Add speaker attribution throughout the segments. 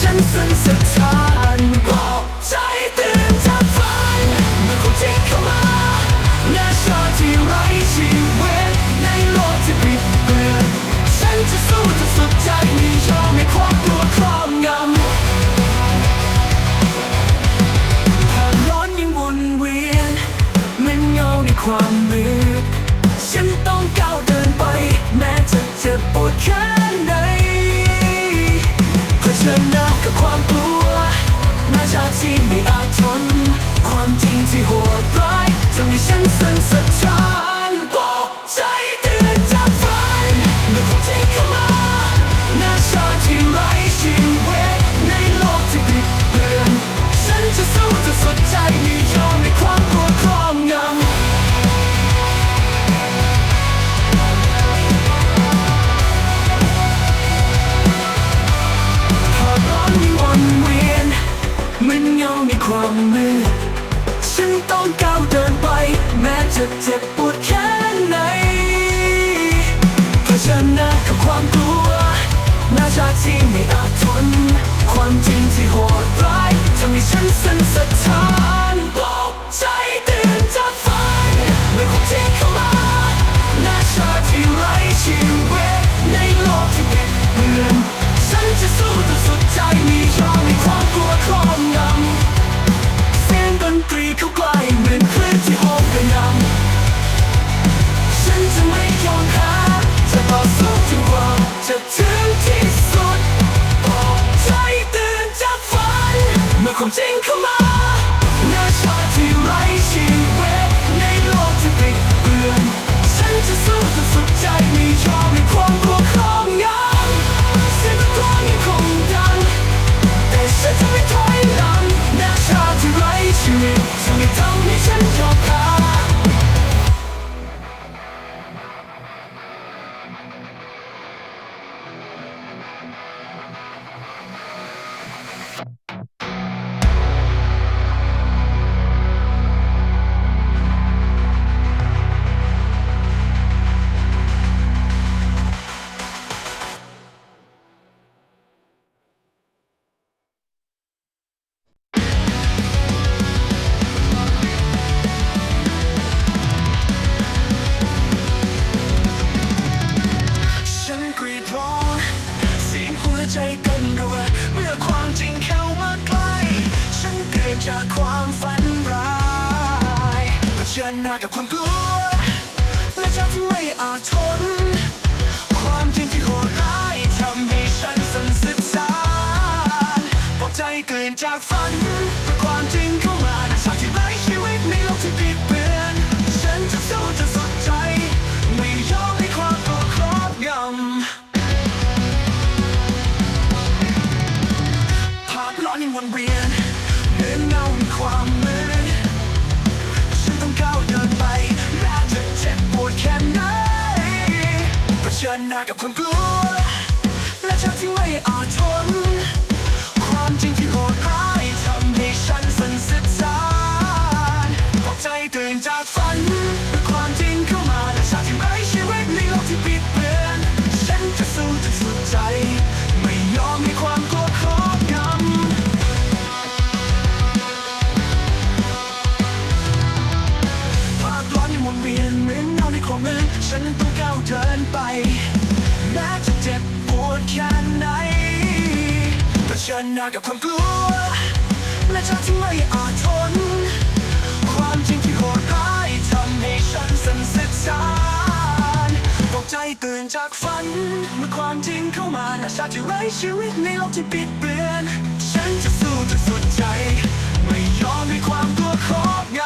Speaker 1: ฉันสั่นสะท้านบอกใจตื่นจากฝันเมื่อความจริงเข้ามาหน้าชาที่ไร้ชีวิตในโลกที่บิดเบือนฉันจะสู้จนสุดใจไม่ยอมให้ความกลัวครอบงำความร้อนยังวนเวียนเหมันเงาในความมืด ที่ไม่อาจทน จะเจ็บปวดแค่ไหนเผชิญหน้ากับความกลัวหน้าชาที่ไม่อาจทน ความจริงที่โหดร้ายทำให้ฉันสั่นสะท้านบอกใจตือนจากฝันเมื่อความจริงเข้ามาหน้าชาที่ไร้ชีวิตในโลกที่บิดเบือนฉันจะสู้จนสุดใจม่ยอมให้ความกลัวครอบงำ จะต่อสู้จนกว่าจะถึงที่สุดบอกใจตื่นจากฝัน เมื่อความจริงเข้ามา กใจเกินจากฝัน ความจริงเข้ามาฉากที่ไร้ชีวิตในโลกที่บิดเบือนฉันจะสู้จนสุดใจ ไม่ยอมให้ความกลัวครอบงำภาพร้อนยังวนเวียนเหมือนเงาในความมืดฉันต้องก้าวเดินไปแม้จะเจ็บปวดแค่ไหนเผชิญหน้ากับความกลัวและฉันที่ไม่อาจทน ฉันต้องก้าวเดินไปแม้จะเจ็บปวดแค่ไหนเผชิญหน้ากับความกลัว และใจที่ไม่อาจทน ความจริงที่โหดร้ายทำให้ฉันสั่นสะท้านบอกใจตื่นจากฝัน เมื่อความจริงเข้ามาและชาติที่ไร้ชีวิตในโลกที่ปิดเบือนฉันจะสู้จนสุดใจ ไม่ยอมให้ความกลัวครอบง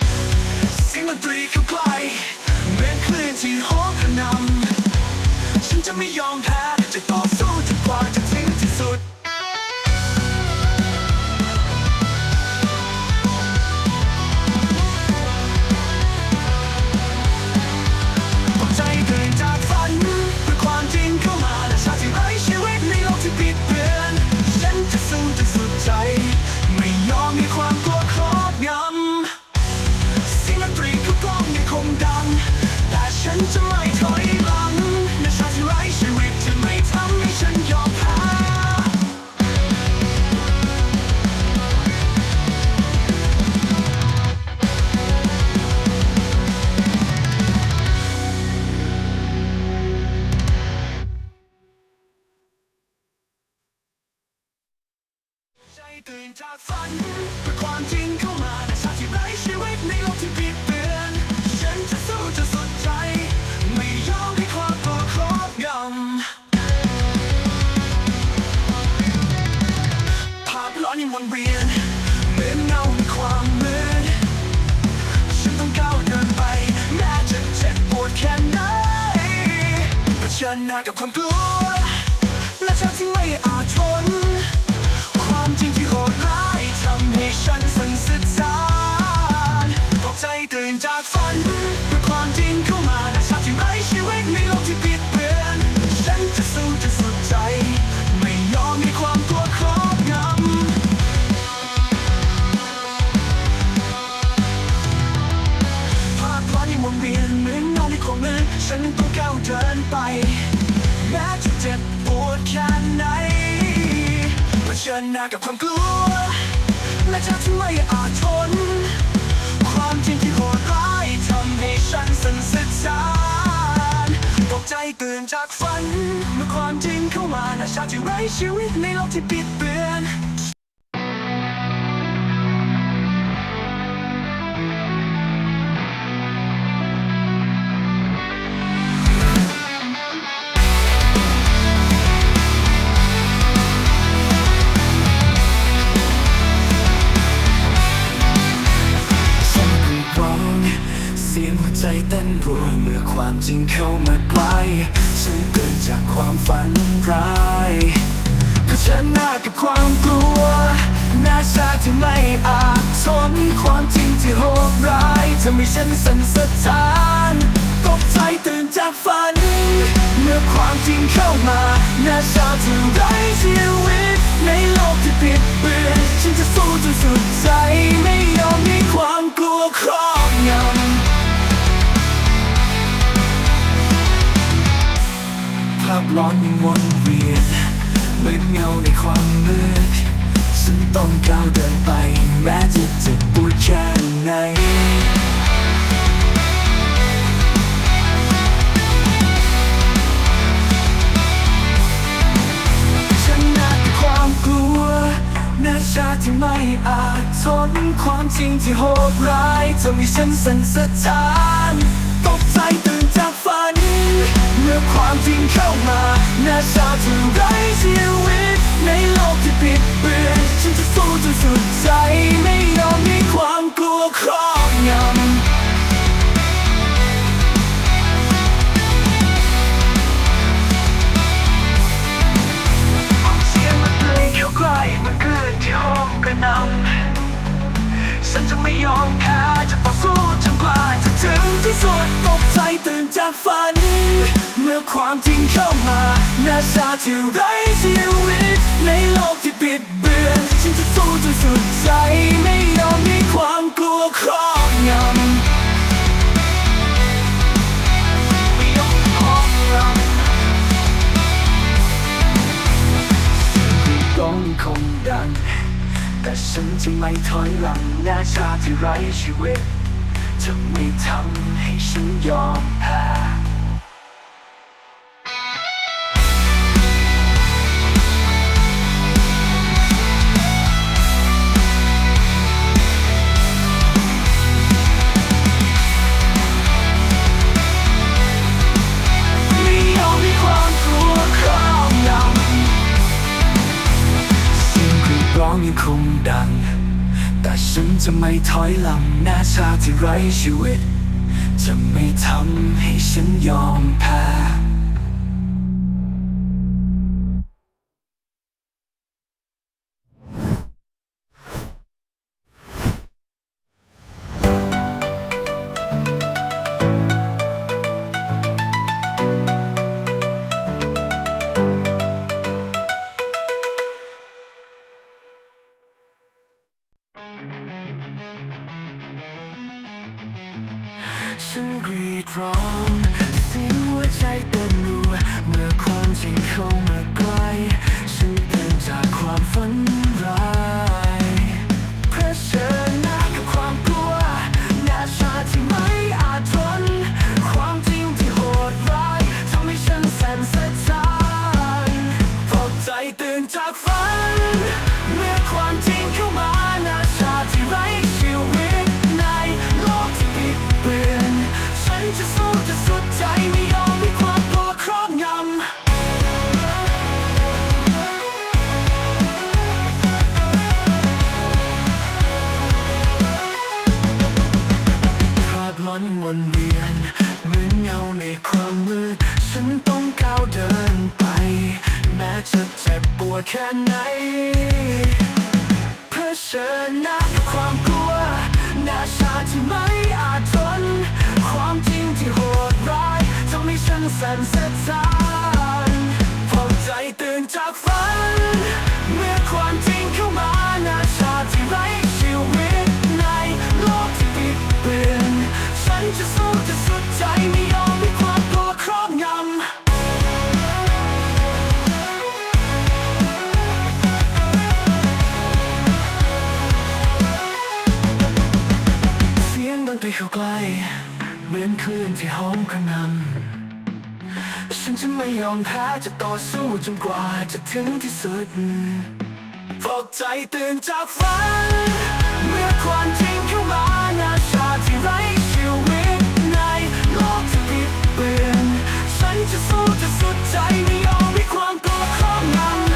Speaker 1: ำเสียงดนตรีเข้าใกล้ ที่โหมกระหน่ำฉันจะไม่ยอมแพ้จะต่อสู้ เผชิญหน้ากับความกลัว และฉันที่ไม่อาจทน ความจริงที่โหดร้ายทำให้ฉันสั่นสะท้านตกใจตื่นจากฝันเมื่อความจริงเข้ามาในชาติที่ไร้ชีวิตในโลกที่ผิดเบือนฉันจะสู้จะสุดใจ ไม่ยอมให้ความกลัวครอบงำภาพวาดยังวนเวียนเหมือนเงาในความมืดฉันต้องก้าวเดินไป ชิญหน้ากับความกลัว และจะที่ไม่อาจทน ความจริงที่โหดร้ายทำให้ฉันสั่นสะท้านตกใจตื่นจากฝัน เมื่อความจริงเข้ามาหนชาติที่ไร้ชีวิตในโลกที่ปิดเบือน จริงเข้ามาใกล้ฉันเกิดจากความฝันร้ายเผชิญหน้ากับความกลัวหน้าชาที่ไม่อาจทนความจริงที่โหดร้ายทำให้ฉันสั่นสะท้านตกใจตื่นจากฝัน เมื่อความจริงเข้ามาหน้าชาที่ไร้ชีวิตในโลกที่ผิดเบือนฉันจะสู้จนสุดใจไม่ยอมให้ความาพร้อนยังวนเวียนเหมือนเงาในความมืดฉันต้องก้าวเดินไป แม้จะเจ็บปวดแค่ไหนฉันหนักความกลัวน้าชาที่ไม่อาจทนความจริงที่โหดร้ายทำให้ฉันสั่นสะท้าน จตื่นจากฝัน เมื่อความจริงเข้ามาหน้าชาที่ไร้ชีวิต ในโลกที่ผิดเบือนฉันจะสู้จนสุดใจ ไม่ยอมให้ความกลัวครอบงำเสียงมันเพลงเข้าใกล้มันเกินที่ห้องกระนำฉันจะไม่ยอมแพ้จะต่อสู้จนกว่าจะถึงที่สุด ใจตื่นจากฝัน เมื่อความจริงเข้ามาหน้าชาที่ไร้ชีวิต ในโลกที่ปิดเบือนฉันจะสู้จนสุดใจไม่ยอมให้ความกลัวครอบงำต้องคงดัง แต่ฉันจะไม่ถอยหลังหน้าชาที่ไร้ชีวิต จะไม่ทำให้ฉันยอมแพ้ จะไม่ถอยหลังหน้าชาที่ไร้ชีวิต จะไม่ทำให้ฉันยอมแพ้ ตื่นจากฝัน เมื่อความจริงเข้ามาหน้าชาที่ไร้ชีวิตในโลกที่ปิดเบือนฉันจะสู้จะสุดใจไม่ยอมให้ความกลัวครอบงำเสียงดนตรีเข้าใกล้ เหมือนคลื่นที่หอมกระนำ ฉันจะไม่ยอมแพ้จะต่อสู้จนกว่าจะถึงที่สุดปลอกใจตื่นจากฝัน เมื่อความจริงเข้ามาหน้าชาที่ไร้ชีวิตในโลกที่บิดเปลี่ยน ฉันจะสู้จะสุดใจไม่ยอมให้ความกลัวครอบงำ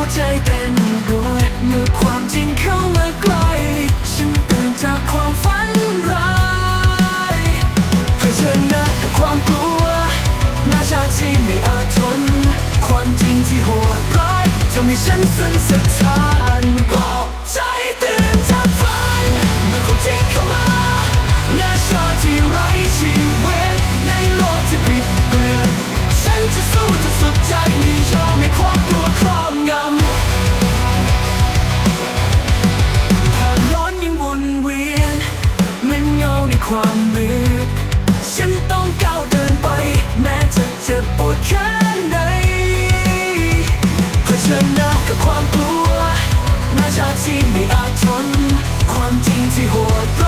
Speaker 1: หัวใจเต้นรวยเมื่อความจริงเข้ามาใกล้ฉันตื่นจากความฝันร้ายเผชิญหน้ากับความกลัวหน้าชาที่ไม่อาจทน ความจริงที่โหดร้ายทำให้ฉันสั่นสะท้านบอกใจตื่นจากฝันเมื่อความจริงเข้ามาหน้าชาที่ไร้ชีวิตในโลกที่ปิดเบือนฉันจะสู้จะสุดใจไม่ยอม ความมืดฉันต้องก้าวเดินไป แม้จะเจ็บปวดแค่ไหนเผชิญหน้ากับความกลัวหน้าชาที่ไม่อาจทนความจริงที่โหดร้าย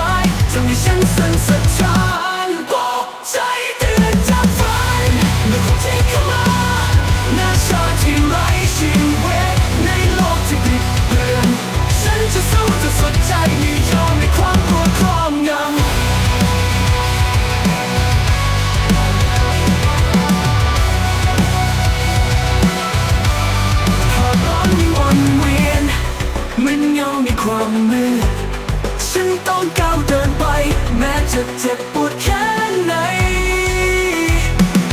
Speaker 1: จะเจ็บปวดแค่ไหน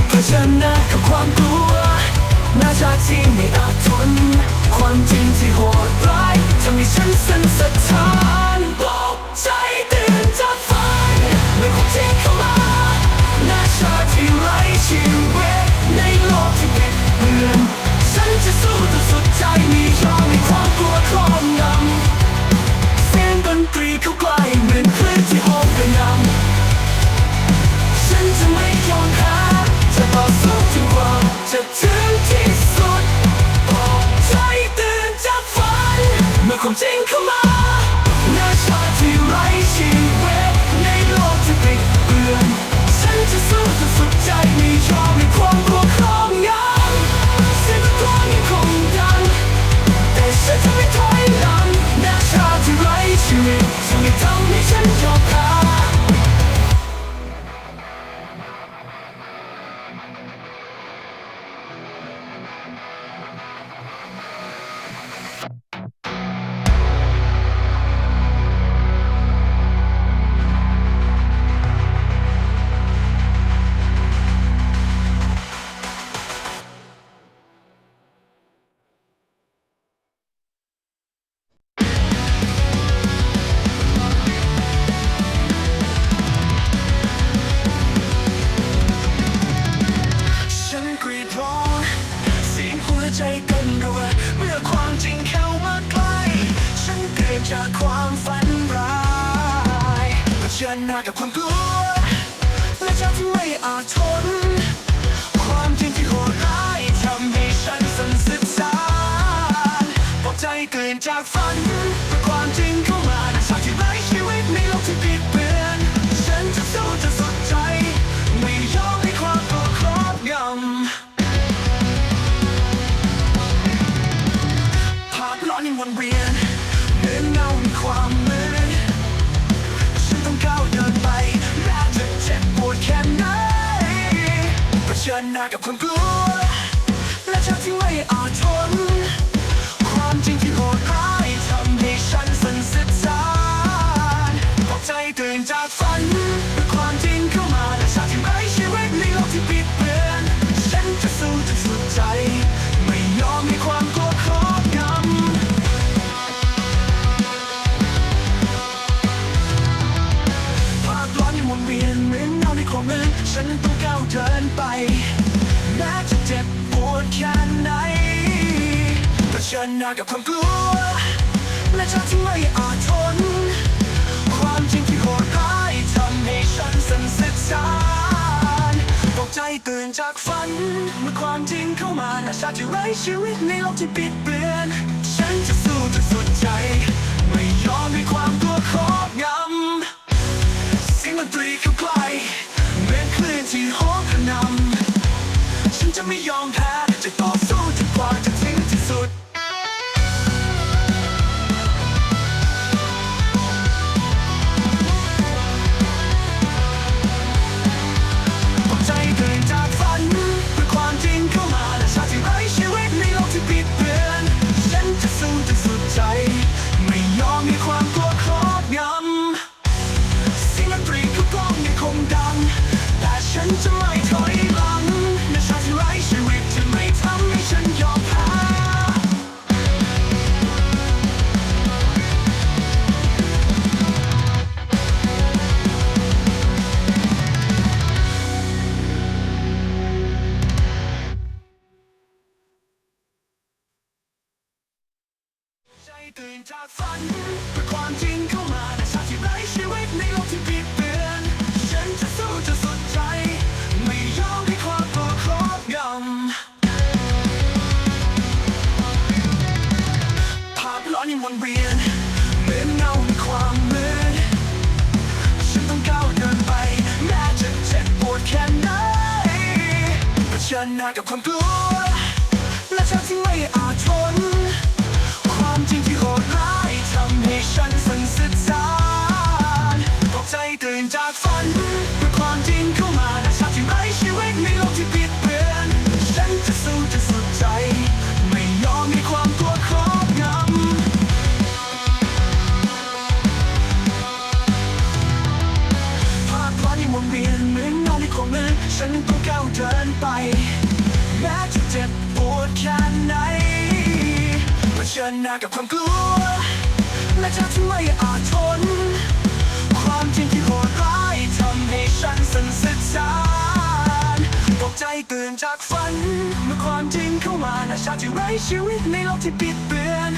Speaker 1: เผชิญหน้ากับความกลัวหน้าชาที่ไม่อาจทน ความจริงที่โหดร้ายทำให้ฉันสั่นสะ something come on ลืนจากฝันเมื่อความจริงเข้ามาฉากที่ไร้ชีวิตในโลกที่บิดเบือนฉันจะสู้จะสุดใจ ไม่ยอมให้ความกลัวครอบงำภาพหลอนยังวนเวียนเหมือนเงาในความมืดฉันต้องก้าวเดินไปแม้จะเจ็บปวดแค่ไหนเผชิญหน้ากับความกลัวและฉันที่ไม่อาจทน ฉันต้องก้าวเดินไปแม้จะเจ็บปวดแค่ไหนเผชิญหน้ากับความกลัว และฉันที่ไม่อาจทน ความจริงที่โหดร้ายทำให้ฉันสั่นสะท้านตกใจตื่นจากฝัน เมื่อความจริงเข้ามาและชาติที่ไร้ชีวิตในโลกที่ปิดเบือนฉันจะสู้จนสุดใจ ไม่ยอมให้ความกลัวครอบงำเสียงดนตรีเข้าใกล้ ที่โหมกระนำฉันจะไม่ยอมแพ้จะต่อินหน้ากับความกลัว และฉันที่ไม่อาจทน ความจริงที่โหดร้ายทำให้ฉันสั่นสะท้านตกใจตื่นจากฝัน ญหน้ากับความกลัว และเจ้าที่ไม่อาจทน ความจริงที่โหดร้ายทำให้ฉันสั่นสะท้านตกใจตื่นจากฝัน เมื่อความจริงเข้ามาหน้าชาติที่ไร้ชีวิตในโลกที่ปิดเบือน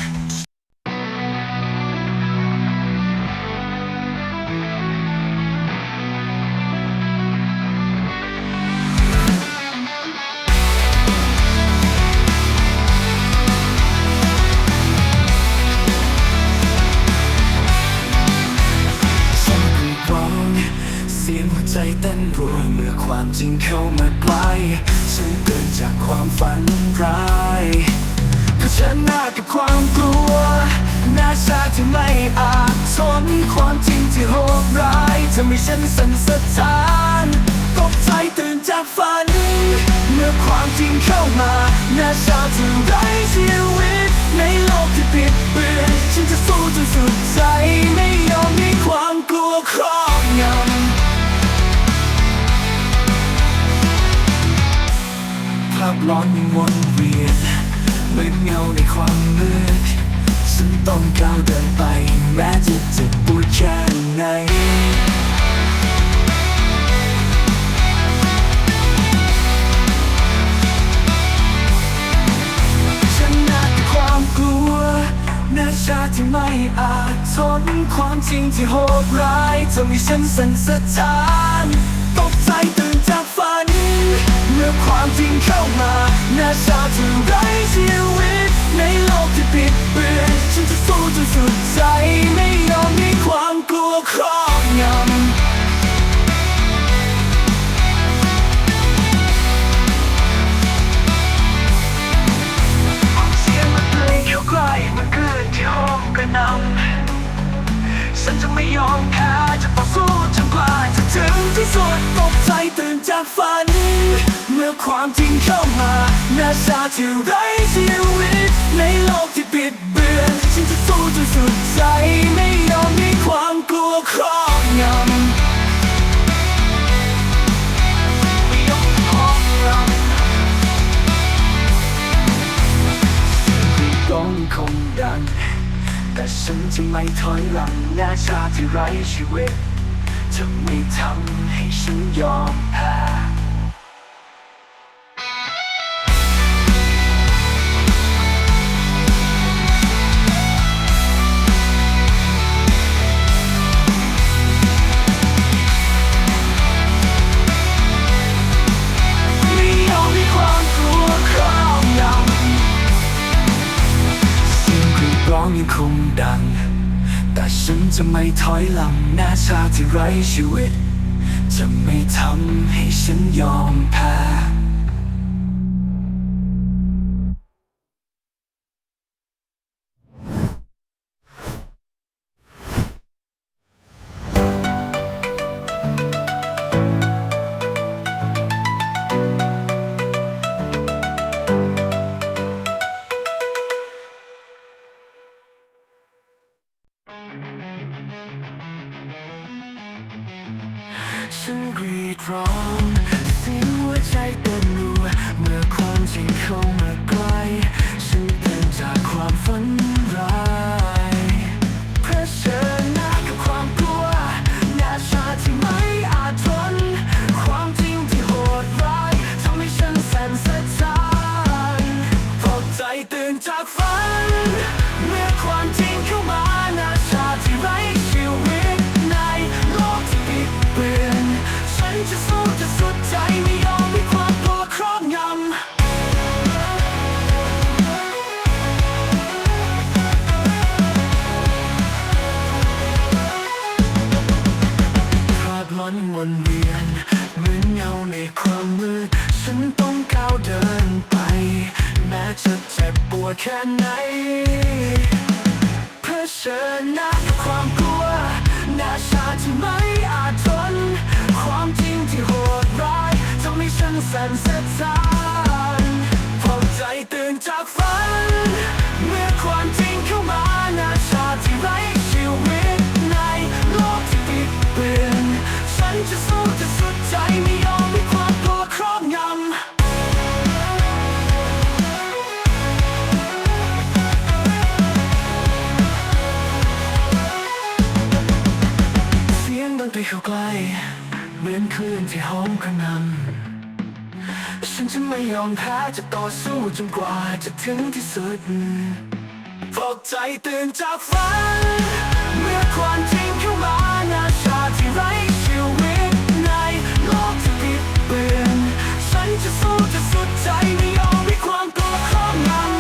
Speaker 1: จริงเข้ามาใกล้ฉันเกินจากความฝันร้ายเผชิญหน้ากับความกลัวหน้าชาที่ไม่อาจทนความจริงที่โหดร้ายทำให้ฉันสั่นสะท้านตกใจตื่นจากฝัน เมื่อความจริงเข้ามาหน้าชาที่ไร้ชีวิตในโลกที่ปิดเบือนฉันจะสู้จนสุดใจไม่ยอมให้ความาพร้อนยังวนเวียนเหมือนเงาในความมืดฉันต้องก้าวเดินไป แม้จะเจ็บปวดแค่ไหนฉันหนักความกลัวหน้าชาที่ไม่อาจทนความจริงที่โหดร้ายทำให้ฉันสั่นสะท้าน จตื่นจากฝัน เมื่อความจริงเข้ามาน่าชาที่ไร้ชีวิต ในโลกที่ปิดเบือนฉันจะสู้จนสุดใจ ไม่ยอมให้ความกลัวครอบงำเสียงมันเพลงเข้าใกลมันเกินที่ห้องกระนำฉันจะไม่ยอมแพ้จะต่อสู้จนกว่าจะถึงที่สุด จากฝัน เมื่อความจริงเข้ามาน่าชาที่ไร้ชีวิต ในโลกที่ปิดเบือนฉันจะสู้จนสุดใจ ไม่ยอมให้ความกลัวครอบงำไม่ยอมครอบงำกล้องคงดัง แต่ฉันจะไม่ถอยหลังหน้าชาที่ไร้ชีวิต จะไม่ทำให้ฉันยอมแพ้ ฉันจะไม่ถอยหลังหน้าชาที่ไร้ชีวิต จะไม่ทำให้ฉันยอมแพ้ ดแค่ไหน เพื่อเชิญหน้ากับความกลัวหน้าชาที่ไม่อาจทน ความจริงที่โหดร้ายทำให้ฉันสั่นสะท้านพอใจตื่นจากฝัน เหมือนคลื่นที่หอมกระนำฉันจะไม่ยอมแพ้จะต่อสู้จนกว่าจะถึงที่สุดปลอบใจตื่นจากฝัน เมื่อความจริงเข้ามาหน้าชาที่ไร้ชีวิตในโลกที่ปิดเบือนฉันจะสู้จะสุดใจไม่ยอมให้ความกลัวครอบงำ